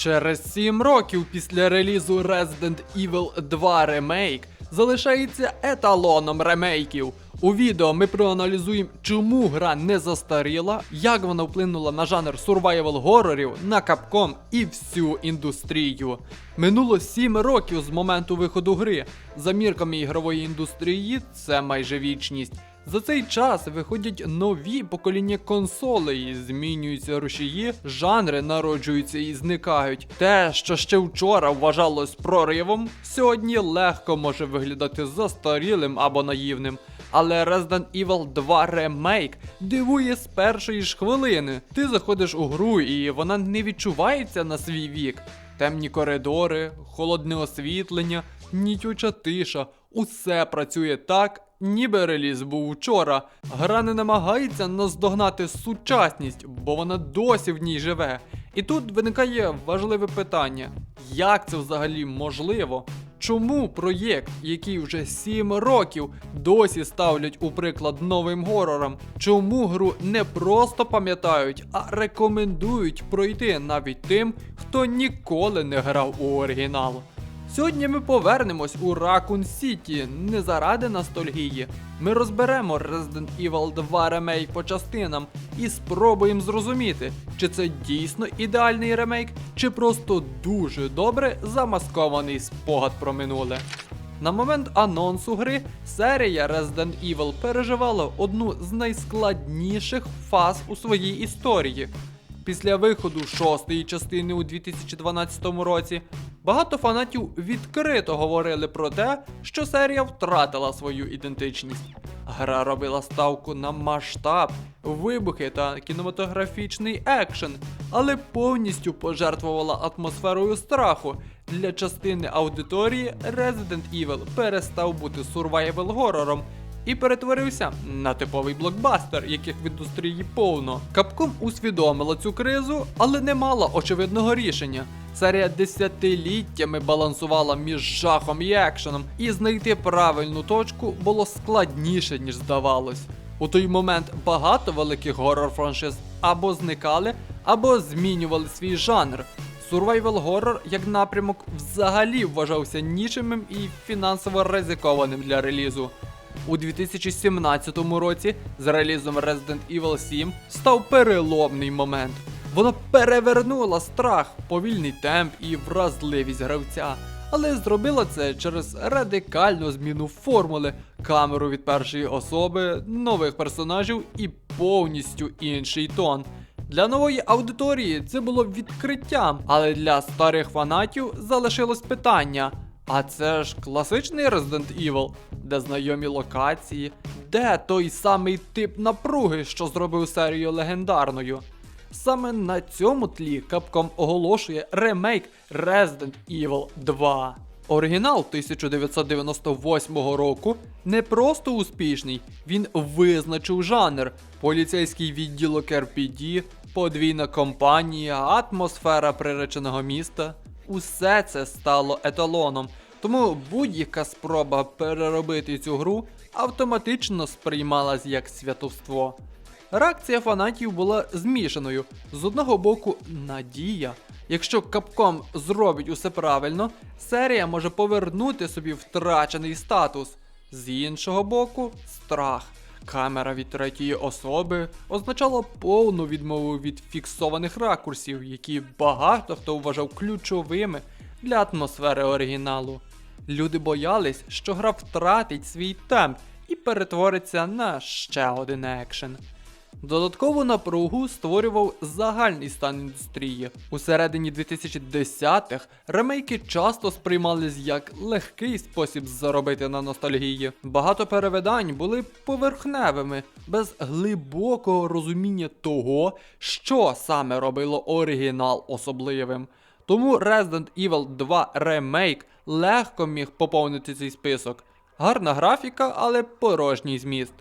Через 7 років після релізу Resident Evil 2 Remake залишається еталоном ремейків. У відео ми проаналізуємо, чому гра не застаріла, як вона вплинула на жанр survival горорів, на Capcom і всю індустрію. Минуло 7 років з моменту виходу гри. За мірками ігрової індустрії це майже вічність. За цей час виходять нові покоління консолей, змінюються рушії, жанри народжуються і зникають. Те, що ще вчора вважалось проривом, сьогодні легко може виглядати застарілим або наївним. Але Resident Evil 2 Remake дивує з першої ж хвилини. Ти заходиш у гру і вона не відчувається на свій вік. Темні коридори, холодне освітлення, нітюча тиша. Усе працює так, ніби реліз був вчора. Гра не намагається наздогнати сучасність, бо вона досі в ній живе. І тут виникає важливе питання: як це взагалі можливо? Чому проєкт, який вже 7 років досі ставлять у приклад новим горорам, чому гру не просто пам'ятають, а рекомендують пройти навіть тим, хто ніколи не грав у оригінал? Сьогодні ми повернемось у Raccoon City не заради ностальгії. Ми розберемо Resident Evil 2 ремейк по частинам і спробуємо зрозуміти, чи це дійсно ідеальний ремейк, чи просто дуже добре замаскований спогад про минуле. На момент анонсу гри серія Resident Evil переживала одну з найскладніших фаз у своїй історії. Після виходу шостої частини у 2012 році багато фанатів відкрито говорили про те, що серія втратила свою ідентичність. Гра робила ставку на масштаб, вибухи та кінематографічний екшен, але повністю пожертвувала атмосферою страху. Для частини аудиторії Resident Evil перестав бути сурвайвел горором і перетворився на типовий блокбастер, яких в індустрії повно. Capcom усвідомила цю кризу, але не мала очевидного рішення. Серія десятиліттями балансувала між жахом і екшеном, і знайти правильну точку було складніше, ніж здавалось. У той момент багато великих горор франшиз або зникали, або змінювали свій жанр. Survival Horror як напрямок взагалі вважався нічимим і фінансово ризикованим для релізу. У 2017 році з релізом Resident Evil 7 став переломний момент. Вона перевернула страх, повільний темп і вразливість гравця, але зробила це через радикальну зміну формули, камеру від першої особи, нових персонажів і повністю інший тон. Для нової аудиторії це було відкриттям, але для старих фанатів залишилось питання: а це ж класичний Resident Evil, де знайомі локації, де той самий тип напруги, що зробив серію легендарною. Саме на цьому тлі Capcom оголошує ремейк Resident Evil 2. Оригінал 1998 року не просто успішний, він визначив жанр, поліцейський відділок RPD, подвійна компанія, атмосфера приреченого міста. Усе це стало еталоном. Тому будь-яка спроба переробити цю гру автоматично сприймалась як святовство. Реакція фанатів була змішаною. З одного боку, надія. Якщо Capcom зробить усе правильно, серія може повернути собі втрачений статус. З іншого боку, страх. Камера від третьої особи означала повну відмову від фіксованих ракурсів, які багато хто вважав ключовими для атмосфери оригіналу. Люди боялись, що гра втратить свій темп і перетвориться на ще один екшен. Додаткову напругу створював загальний стан індустрії. У середині 2010-х ремейки часто сприймались як легкий спосіб заробити на ностальгії. Багато перевидань були поверхневими, без глибокого розуміння того, що саме робило оригінал особливим. Тому Resident Evil 2 Remake легко міг поповнити цей список. Гарна графіка, але порожній зміст.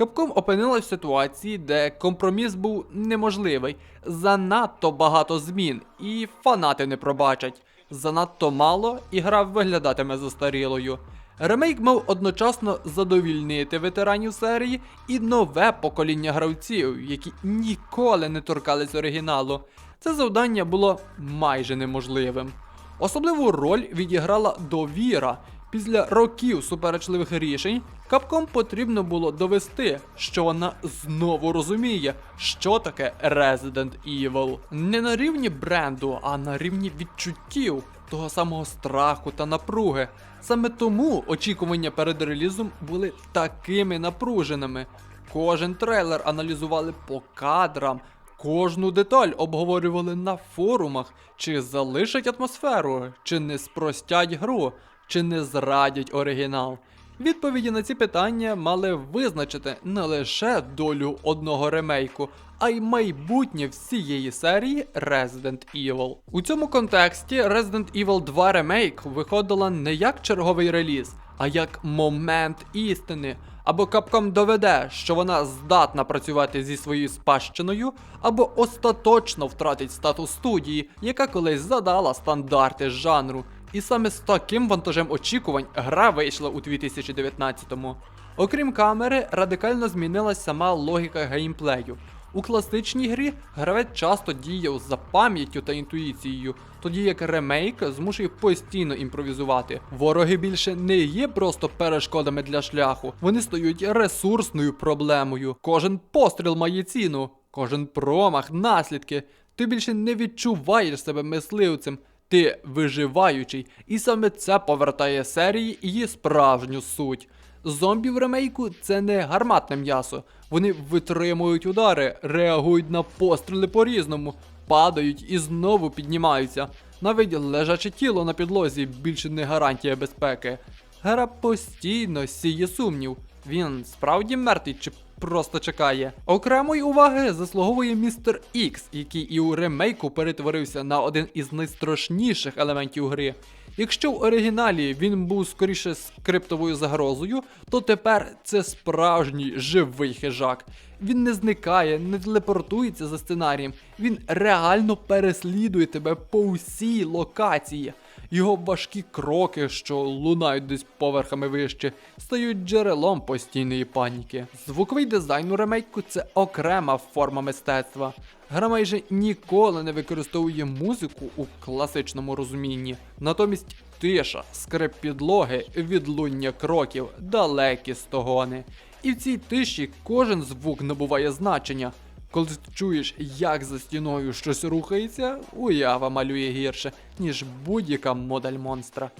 Capcom опинилась в ситуації, де компроміс був неможливий, занадто багато змін, і фанати не пробачать. Занадто мало, і гра виглядатиме застарілою. Ремейк мав одночасно задовільнити ветеранів серії і нове покоління гравців, які ніколи не торкались оригіналу. Це завдання було майже неможливим. Особливу роль відіграла довіра. Після років суперечливих рішень Capcom потрібно було довести, що вона знову розуміє, що таке Resident Evil. Не на рівні бренду, а на рівні відчуттів, того самого страху та напруги. Саме тому очікування перед релізом були такими напруженими. Кожен трейлер аналізували по кадрам, Кожну деталь обговорювали на форумах, чи залишать атмосферу, чи не спростять гру, чи не зрадять оригінал. Відповіді на ці питання мали визначити не лише долю одного ремейку, а й майбутнє всієї серії Resident Evil. У цьому контексті Resident Evil 2 Remake виходила не як черговий реліз, а як момент істини. Або Capcom доведе, що вона здатна працювати зі своєю спадщиною, або остаточно втратить статус студії, яка колись задала стандарти жанру. І саме з таким вантажем очікувань гра вийшла у 2019-му. Окрім камери, радикально змінилась сама логіка геймплею. У класичній грі гравець часто діяв за пам'яттю та інтуїцією, тоді як ремейк змушує постійно імпровізувати. Вороги більше не є просто перешкодами для шляху, вони стають ресурсною проблемою. Кожен постріл має ціну, кожен промах, наслідки. Ти більше не відчуваєш себе мисливцем. Ти виживаючий, і саме це повертає серії її справжню суть. Зомбі в ремейку це не гарматне м'ясо. Вони витримують удари, реагують на постріли по-різному, падають і знову піднімаються. Навіть лежаче тіло на підлозі більше не гарантія безпеки. Гра постійно сіє сумнів. Він справді мертвий чи просто чекає. Окремої уваги заслуговує містер Ікс, який і у ремейку перетворився на один із найстрашніших елементів гри. Якщо в оригіналі він був скоріше скриптовою загрозою, то тепер це справжній живий хижак. Він не зникає, не телепортується за сценарієм, він реально переслідує тебе по усій локації. Його важкі кроки, що лунають десь поверхами вище, стають джерелом постійної паніки. Звуковий дизайн у ремейку це окрема форма мистецтва. Гра майже ніколи не використовує музику у класичному розумінні. Натомість тиша, скрип підлоги, відлуння кроків, далекі стогони. І в цій тиші кожен звук набуває значення. Коли ти чуєш, як за стіною щось рухається, уява малює гірше, ніж будь-яка модель монстра.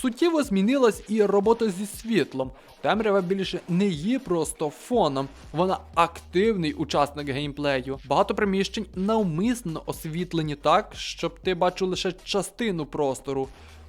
Суттєво змінилась і робота зі світлом. Темрява більше не є просто фоном, вона активний учасник геймплею. Багато приміщень навмисно освітлені так, щоб ти бачив лише частину простору.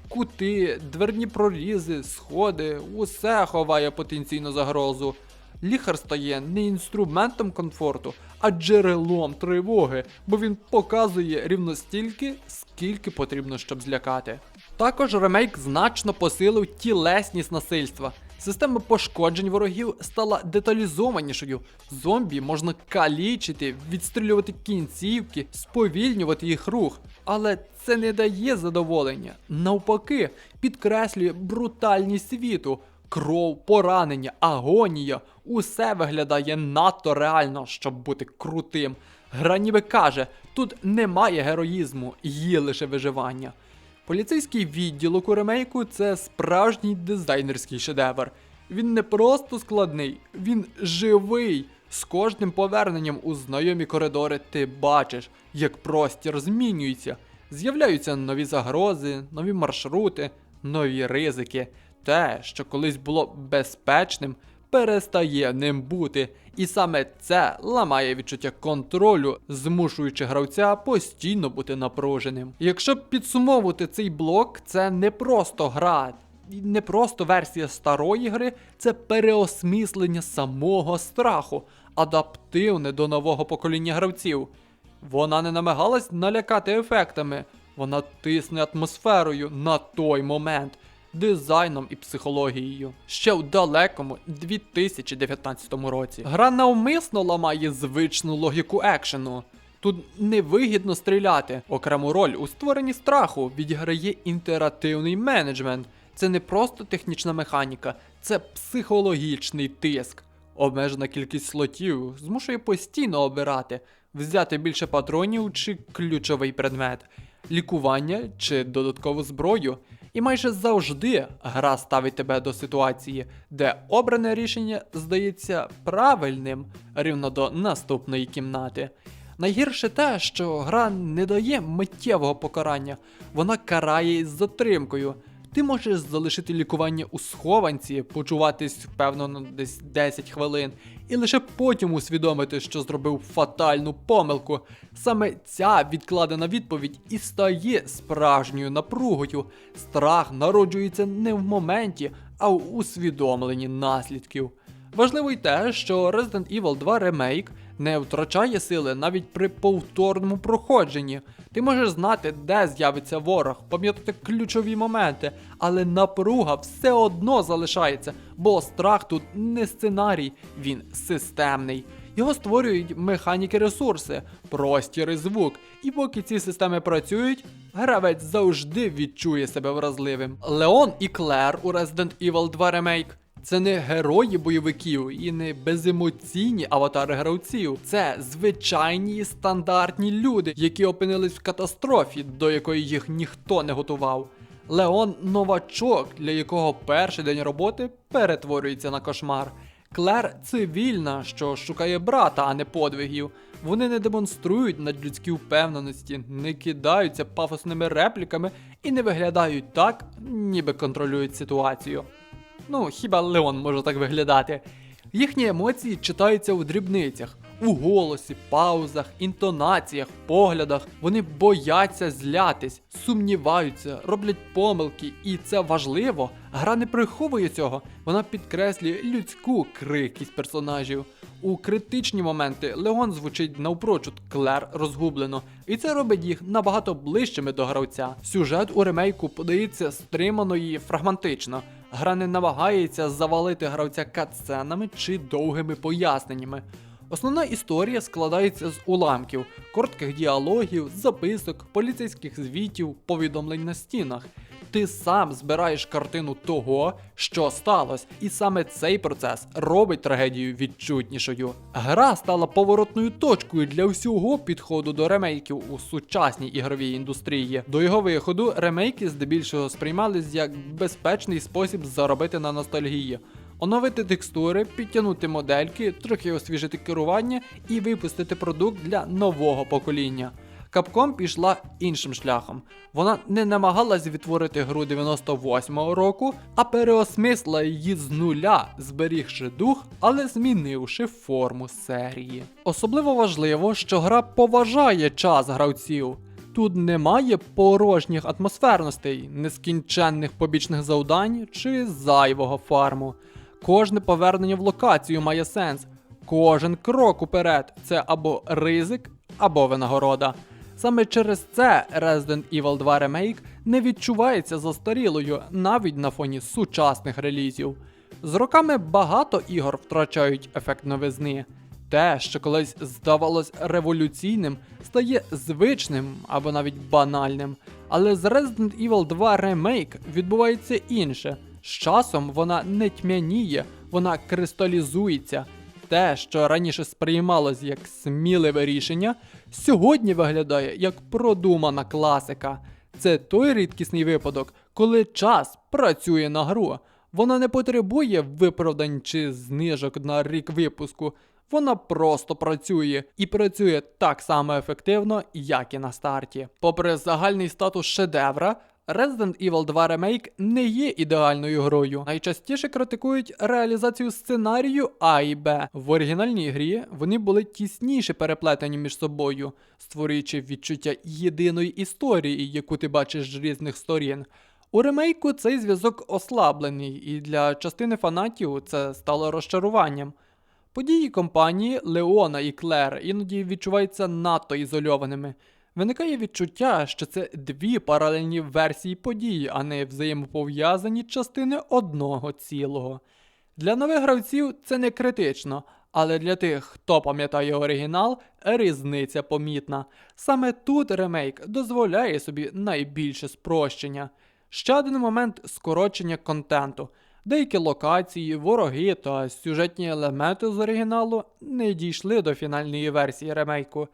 Кути, дверні прорізи, сходи, усе ховає потенційну загрозу. Ліхар стає не інструментом комфорту, а джерелом тривоги, бо він показує рівно стільки, скільки потрібно, щоб злякати. Також ремейк значно посилив тілесність насильства. Система пошкоджень ворогів стала деталізованішою. Зомбі можна калічити, відстрілювати кінцівки, сповільнювати їх рух. Але це не дає задоволення. Навпаки, підкреслює брутальність світу. Кров, поранення, агонія усе виглядає надто реально, щоб бути крутим. Гра ніби каже, тут немає героїзму, є лише виживання. Поліцейський відділок у ремейку це справжній дизайнерський шедевр. Він не просто складний, він живий. З кожним поверненням у знайомі коридори ти бачиш, як простір змінюється. З'являються нові загрози, нові маршрути, нові ризики. Те, що колись було безпечним, перестає ним бути, і саме це ламає відчуття контролю, змушуючи гравця постійно бути напруженим. Якщо підсумовувати цей блок, це не просто гра. Не просто версія старої гри, це переосмислення самого страху, адаптивне до нового покоління гравців. Вона не намагалась налякати ефектами, вона тисне атмосферою на той момент, дизайном і психологією. Ще в далекому 2019 році. Гра навмисно ламає звичну логіку екшену. Тут невигідно стріляти. Окрему роль у створенні страху відіграє інтерактивний менеджмент. Це не просто технічна механіка, це психологічний тиск. Обмежена кількість слотів змушує постійно обирати. взяти більше патронів чи ключовий предмет, лікування чи додаткову зброю. І майже завжди гра ставить тебе до ситуації, де обране рішення здається правильним рівно до наступної кімнати. Найгірше те, що гра не дає миттєвого покарання, вона карає із затримкою. Ти можеш залишити лікування у схованці, почуватись впевнено десь 10 хвилин, і лише потім усвідомити, що зробив фатальну помилку. Саме ця відкладена відповідь і стає справжньою напругою. Страх народжується не в моменті, а в усвідомленні наслідків. Важливо й те, що Resident Evil 2 Remake не втрачає сили навіть при повторному проходженні. Ти можеш знати, де з'явиться ворог, пам'ятати ключові моменти, але напруга все одно залишається, бо страх тут не сценарій, він системний. Його створюють механіки ресурси, простір і звук. І поки ці системи працюють, гравець завжди відчує себе вразливим. Леон і Клер у Resident Evil 2 Remake це не герої бойовиків і не беземоційні аватари гравців. Це звичайні стандартні люди, які опинились в катастрофі, до якої їх ніхто не готував. Леон новачок, для якого перший день роботи перетворюється на кошмар. Клер цивільна, що шукає брата, а не подвигів. Вони не демонструють надлюдські впевненості, не кидаються пафосними репліками і не виглядають так, ніби контролюють ситуацію. Ну, хіба Леон може так виглядати. Їхні емоції читаються у дрібницях, у голосі, паузах, інтонаціях, поглядах. Вони бояться злятись, сумніваються, роблять помилки, і це важливо. Гра не приховує цього, вона підкреслює людську крихкість персонажів. У критичні моменти Леон звучить навпрочуд Клер розгублено, і це робить їх набагато ближчими до гравця. Сюжет у ремейку подається стримано і фрагментично. Гра не намагається завалити гравця катсценами чи довгими поясненнями. Основна історія складається з уламків, коротких діалогів, записок, поліцейських звітів, повідомлень на стінах. Ти сам збираєш картину того, що сталося, і саме цей процес робить трагедію відчутнішою. Гра стала поворотною точкою для всього підходу до ремейків у сучасній ігровій індустрії. До його виходу ремейки здебільшого сприймались як безпечний спосіб заробити на ностальгії. Оновити текстури, підтягнути модельки, трохи освіжити керування і випустити продукт для нового покоління. Capcom пішла іншим шляхом. Вона не намагалась відтворити гру 98-го року, а переосмисла її з нуля, зберігши дух, але змінивши форму серії. Особливо важливо, що гра поважає час гравців. Тут немає порожніх атмосферностей, нескінченних побічних завдань чи зайвого фарму. Кожне повернення в локацію має сенс. Кожен крок уперед це або ризик, або винагорода. Саме через це Resident Evil 2 Remake не відчувається застарілою навіть на фоні сучасних релізів. З роками багато ігор втрачають ефект новизни. Те, що колись здавалось революційним, стає звичним або навіть банальним. Але з Resident Evil 2 Remake відбувається інше. З часом вона не тьмяніє, вона кристалізується. Те, що раніше сприймалось як сміливе рішення, сьогодні виглядає як продумана класика. Це той рідкісний випадок, коли час працює на гру. Вона не потребує виправдань чи знижок на рік випуску. Вона просто працює і працює так само ефективно, як і на старті. Попри загальний статус шедевра, Resident Evil 2 Remake не є ідеальною грою. Найчастіше критикують реалізацію сценарію А і Б. В оригінальній грі вони були тісніше переплетені між собою, створюючи відчуття єдиної історії, яку ти бачиш з різних сторін. У ремейку цей зв'язок ослаблений, і для частини фанатів це стало розчаруванням. Події компанії Леона і Клер іноді відчуваються надто ізольованими. Виникає відчуття, що це дві паралельні версії подій, а не взаємопов'язані частини одного цілого. Для нових гравців це не критично, але для тих, хто пам'ятає оригінал, різниця помітна. Саме тут ремейк дозволяє собі найбільше спрощення. Ще один момент скорочення контенту. Деякі локації, вороги та сюжетні елементи з оригіналу не дійшли до фінальної версії ремейку.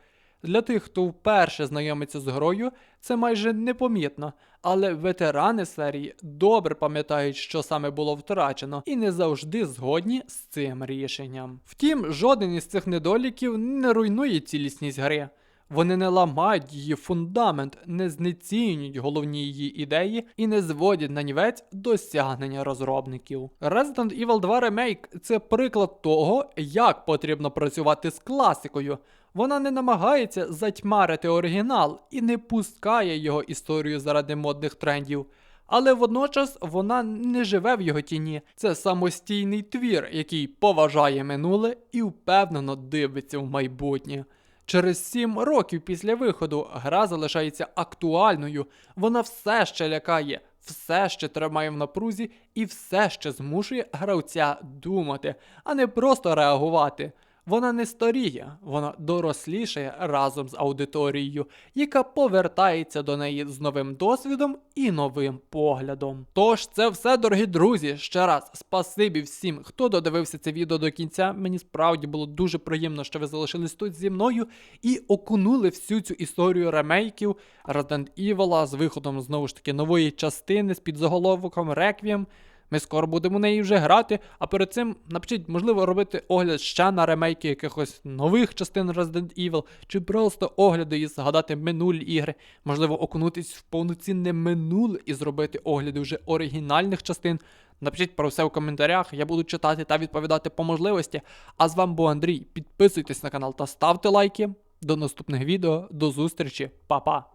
Для тих, хто вперше знайомиться з грою, це майже непомітно, але ветерани серії добре пам'ятають, що саме було втрачено, і не завжди згодні з цим рішенням. Втім, жоден із цих недоліків не руйнує цілісність гри. Вони не ламають її фундамент, не знецінюють головні її ідеї і не зводять на нівець досягнення розробників. Resident Evil 2 Remake – це приклад того, як потрібно працювати з класикою. Вона не намагається затьмарити оригінал і не пускає його історію заради модних трендів. Але водночас вона не живе в його тіні. Це самостійний твір, який поважає минуле і впевнено дивиться в майбутнє. Через сім років після виходу гра залишається актуальною, вона все ще лякає, все ще тримає в напрузі і все ще змушує гравця думати, а не просто реагувати. Вона не старіє, вона дорослішає разом з аудиторією, яка повертається до неї з новим досвідом і новим поглядом. Тож це все, дорогі друзі. Ще раз спасибі всім, хто додивився це відео до кінця. Мені справді було дуже приємно, що ви залишились тут зі мною і окунули всю цю історію ремейків Resident Evil з виходом знову ж таки нової частини з підзаголовком Requiem. Ми скоро будемо в неї вже грати, а перед цим напишіть, можливо, робити огляд ще на ремейки якихось нових частин Resident Evil, чи просто огляди і згадати минулі ігри, можливо, окунутись в повноцінне минуле і зробити огляди вже оригінальних частин. Напишіть про все в коментарях, я буду читати та відповідати по можливості. А з вами був Андрій. Підписуйтесь на канал та ставте лайки. До наступних відео, до зустрічі, па-па!